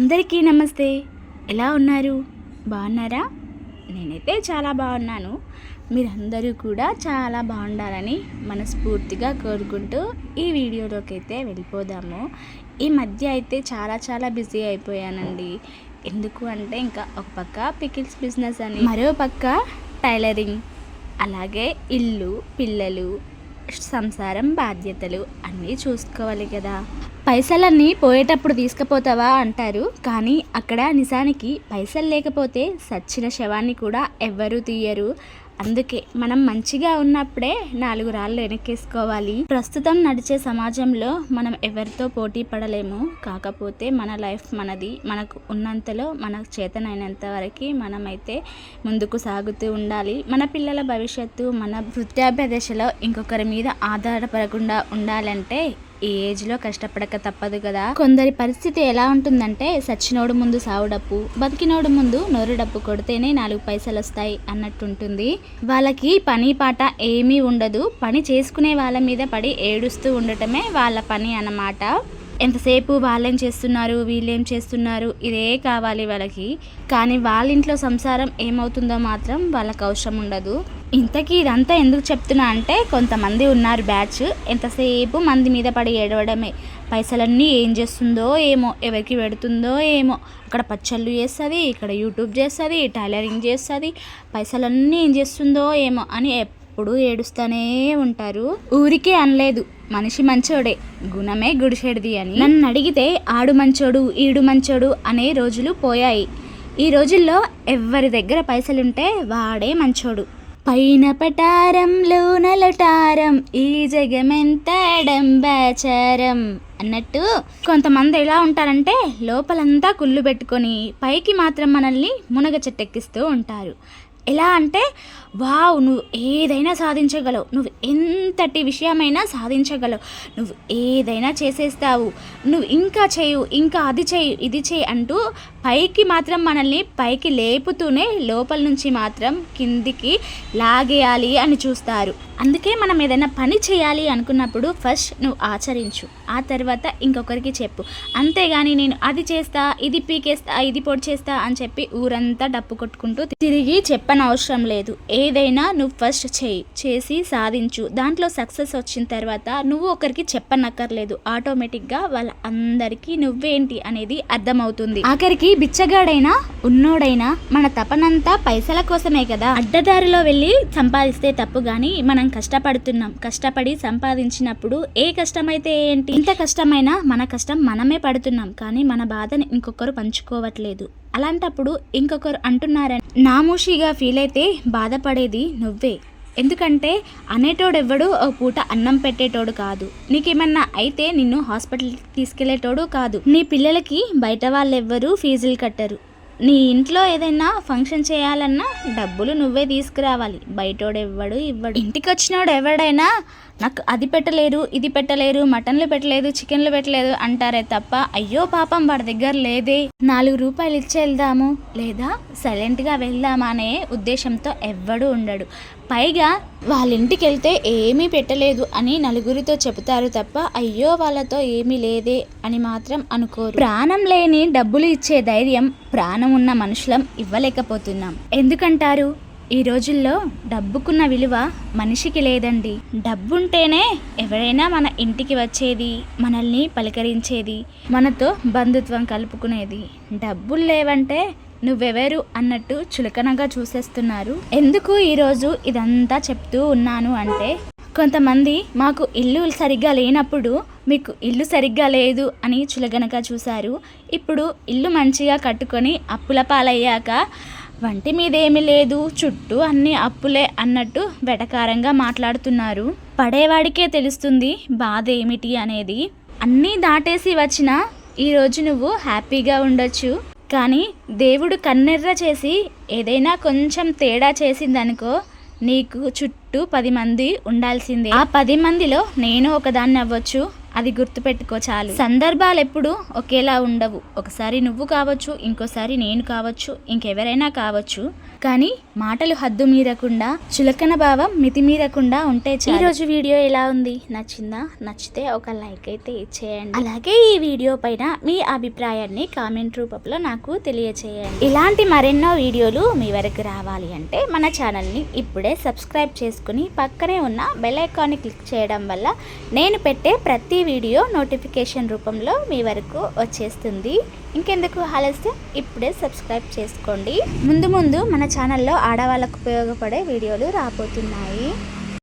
అందరికీ నమస్తే. ఎలా ఉన్నారు? బాగున్నారా? నేనైతే చాలా బాగున్నాను. మీరందరూ కూడా చాలా బాగుండాలని మనస్ఫూర్తిగా కోరుకుంటూ ఈ వీడియోలోకి అయితే వెళ్ళిపోదాము. ఈ మధ్య అయితే చాలా చాలా బిజీ అయిపోయానండి. ఎందుకు అంటే ఇంకా ఒక పక్క పికిల్స్ బిజినెస్ అని మరో పక్క టైలరింగ్ అలాగే ఇల్లు పిల్లలు సంసారం బాధ్యతలు అన్నీ చూసుకోవాలి కదా. పైసలన్నీ పోయేటప్పుడు తీసుకుపోతావా అంటారు. కానీ అక్కడ నిజానికి పైసలు లేకపోతే సచ్చిన శవాన్ని కూడా ఎవ్వరూ తీయరు. అందుకే మనం మంచిగా ఉన్నప్పుడే నాలుగు రాళ్ళు వెనక్కేసుకోవాలి. ప్రస్తుతం నడిచే సమాజంలో మనం ఎవరితో పోటీ పడలేము. కాకపోతే మన లైఫ్ మనది. మనకు ఉన్నంతలో మనకు చేతనైనంత వరకు మనమైతే ముందుకు సాగుతూ ఉండాలి. మన పిల్లల భవిష్యత్తు మన వృద్ధాప్య దశలో ఇంకొకరి మీద ఆధారపడకుండా ఉండాలంటే ఈ ఏజ్లో కష్టపడక తప్పదు కదా. కొందరి పరిస్థితి ఎలా ఉంటుందంటే సచ్చినోడు ముందు సావు డప్పు బతికినోడు ముందు నోరు డప్పు కొడితేనే నాలుగు పైసలు వస్తాయి అన్నట్టుంటుంది. వాళ్ళకి పని పాట ఏమీ ఉండదు. పని చేసుకునే వాళ్ళ మీద పడి ఏడుస్తూ ఉండటమే వాళ్ళ పని అన్నమాట. ఎంతసేపు వాళ్ళేం చేస్తున్నారు వీళ్ళేం చేస్తున్నారు ఇదే కావాలి వాళ్ళకి. కానీ వాళ్ళ ఇంట్లో సంసారం ఏమవుతుందో మాత్రం వాళ్ళకి అవసరం ఉండదు. ఇంతకీ ఇదంతా ఎందుకు చెప్తున్నా అంటే కొంతమంది ఉన్నారు బ్యాచ్ ఎంతసేపు మంది మీద పడి ఏడవడమే. పైసలన్నీ ఏం చేస్తుందో ఏమో ఎవరికి పెడుతుందో ఏమో. అక్కడ పచ్చళ్ళు చేస్తుంది ఇక్కడ యూట్యూబ్ చేస్తుంది టైలరింగ్ చేస్తుంది పైసలన్నీ ఏం చేస్తుందో ఏమో అని ఎప్పుడు ఏడుస్తూనే ఉంటారు. ఊరికే అనలేదు. మనిషి మంచోడే. గుణమే గుడిసెడిది అని. నన్ను అడిగితే ఆడు మంచోడు ఈడు మంచోడు అనే రోజులు పోయాయి. ఈ రోజుల్లో ఎవరి దగ్గర పైసలుంటే వాడే మంచోడు. పైన పటారంలో నలటారం ఈ జగమెంత డంబాచారం అన్నట్టు కొంతమంది ఎలా ఉంటారంటే లోపలంతా కుళ్ళు పెట్టుకొని పైకి మాత్రం మనల్ని మునగ చెట్టెక్కిస్తూ ఉంటారు. ఎలా అంటే వావ్ నువ్వు ఏదైనా సాధించగలవు. నువ్వు ఎంతటి విషయమైనా సాధించగలవు. నువ్వు ఏదైనా చేసేస్తావు. నువ్వు ఇంకా చేయు ఇంకా అది చేయు ఇది చేయి అంటూ పైకి మాత్రం మనల్ని పైకి లేపుతూనే లోపల నుంచి మాత్రం కిందికి లాగేయాలి అని చూస్తారు. అందుకే మనం ఏదైనా పని చేయాలి అనుకున్నప్పుడు ఫస్ట్ నువ్వు ఆచరించు. ఆ తర్వాత ఇంకొకరికి చెప్పు. అంతేగాని నేను అది చేస్తా ఇది పీకేస్తా ఇది పొడి చేస్తా అని చెప్పి ఊరంతా డప్పు కొట్టుకుంటూ తిరిగి చెప్పు అవసరం లేదు. ఏదైనా నువ్వు ఫస్ట్ చేయి చేసి సాధించు. దాంట్లో సక్సెస్ వచ్చిన తర్వాత నువ్వు ఒకరికి చెప్పనక్కర్లేదు. ఆటోమేటిక్గా వాళ్ళ అందరికీ నువ్వేంటి అనేది అర్థమవుతుంది. ఆఖరికి బిచ్చగాడైనా ఉన్నోడైనా మన తపనంతా పైసల కోసమే కదా. అడ్డదారిలో వెళ్ళి సంపాదిస్తే తప్పు కానీ మనం కష్టపడుతున్నాం. కష్టపడి సంపాదించినప్పుడు ఏ కష్టమైతే ఏంటి? ఇంత కష్టమైనా మన కష్టం మనమే పడుతున్నాం. కానీ మన బాధని ఇంకొకరు పంచుకోవట్లేదు. అలాంటప్పుడు ఇంకొకరు అంటున్నారని నామూషిగా ఫీల్ అయితే బాధపడేది నువ్వే. ఎందుకంటే అనేటోడెవ్వడు ఓ పూట అన్నం పెట్టేటోడు కాదు. నీకేమన్నా అయితే నిన్ను హాస్పిటల్కి తీసుకెళ్ళేటోడు కాదు. నీ పిల్లలకి బయట వాళ్ళెవ్వరూ ఫీజులు కట్టరు. నీ ఇంట్లో ఏదైనా ఫంక్షన్ చేయాలన్నా డబ్బులు నువ్వే తీసుకురావాలి. బయటోడు బయటోడెవ్వడు ఇవ్వడు. ఇంటికి వచ్చినోడు ఎవడైనా నాకు అది పెట్టలేరు ఇది పెట్టలేరు మటన్లు పెట్టలేదు చికెన్లు పెట్టలేదు అంటారే తప్ప అయ్యో పాపం వాడి దగ్గర లేదే. నాలుగు రూపాయలు ఇచ్చి వెళ్దాము. లేదా సైలెంట్గా వెళ్దామా అనే ఉద్దేశంతో ఎవ్వడు ఉండడు. పైగా వాళ్ళ ఇంటికి వెళ్తే ఏమీ పెట్టలేదు అని నలుగురితో చెబుతారు తప్ప అయ్యో వాళ్ళతో ఏమీ లేదే అని మాత్రం అనుకోరు. ప్రాణం లేని డబ్బులు ఇచ్చే ధైర్యం ప్రాణం ఉన్న మనుషులం ఇవ్వలేకపోతున్నాం. ఎందుకంటారు? ఈ రోజుల్లో డబ్బుకున్న విలువ మనిషికి లేదండి. డబ్బుంటేనే ఎవరైనా మన ఇంటికి వచ్చేది మనల్ని పలకరించేది మనతో బంధుత్వం కలుపుకునేది. డబ్బులు లేవంటే నువ్వెవరు అన్నట్టు చులకనగా చూసేస్తున్నారు. ఎందుకు ఈరోజు ఇదంతా చెప్తూ ఉన్నాను అంటే కొంతమంది మాకు ఇల్లు సరిగ్గా లేనప్పుడు మీకు ఇల్లు సరిగ్గా లేదు అని చులకనగా చూశారు. ఇప్పుడు ఇల్లు మంచిగా కట్టుకొని అప్పుల పాలయ్యాక వంటి మీదేమి లేదు చుట్టూ అన్ని అప్పులే అన్నట్టు వెటకారంగా మాట్లాడుతున్నారు. పడేవాడికే తెలుస్తుంది బాధ ఏమిటి అనేది. అన్నీ దాటేసి వచ్చిన ఈరోజు నువ్వు హ్యాపీగా ఉండొచ్చు. కానీ దేవుడు కన్నెర్ర చేసి ఏదైనా కొంచెం తేడా చేసిందనుకో నీకు చుట్టూ పది మంది ఉండాల్సిందే. ఆ పది మందిలో నేను ఒకదాన్ని అవ్వచ్చు. అది గుర్తుపెట్టుకో చాలు. సందర్భాలు ఎప్పుడు ఒకేలా ఉండవు. ఒకసారి నువ్వు కావచ్చు ఇంకోసారి నేను కావచ్చు ఇంకెవరైనా కావచ్చు. కానీ మాటలు హద్దు మీరకుండా చులకన భావం మితిమీరకుండా ఉంటే ఈ రోజు వీడియో ఎలా ఉంది? నచ్చిందా? నచ్చితే ఒక లైక్ అయితే ఇచ్చేయండి. అలాగే ఈ వీడియో పైన మీ అభిప్రాయాన్ని కామెంట్ రూపంలో నాకు తెలియచేయండి. ఇలాంటి మరెన్నో వీడియోలు మీ వరకు రావాలి అంటే మన ఛానల్ని ఇప్పుడే సబ్స్క్రైబ్ చేసుకుని పక్కనే ఉన్న బెల్ ఐకాన్ని క్లిక్ చేయడం వల్ల నేను పెట్టే ప్రతి వీడియో నోటిఫికేషన్ రూపంలో మీ వరకు వచ్చేస్తుంది. ఇంకెందుకు ఆలస్యం? ఇప్పుడే సబ్స్క్రైబ్ చేసుకోండి. ముందు ముందు మన ఛానల్లో ఆడవాళ్ళకు ఉపయోగపడే వీడియోలు రాబోతున్నాయి.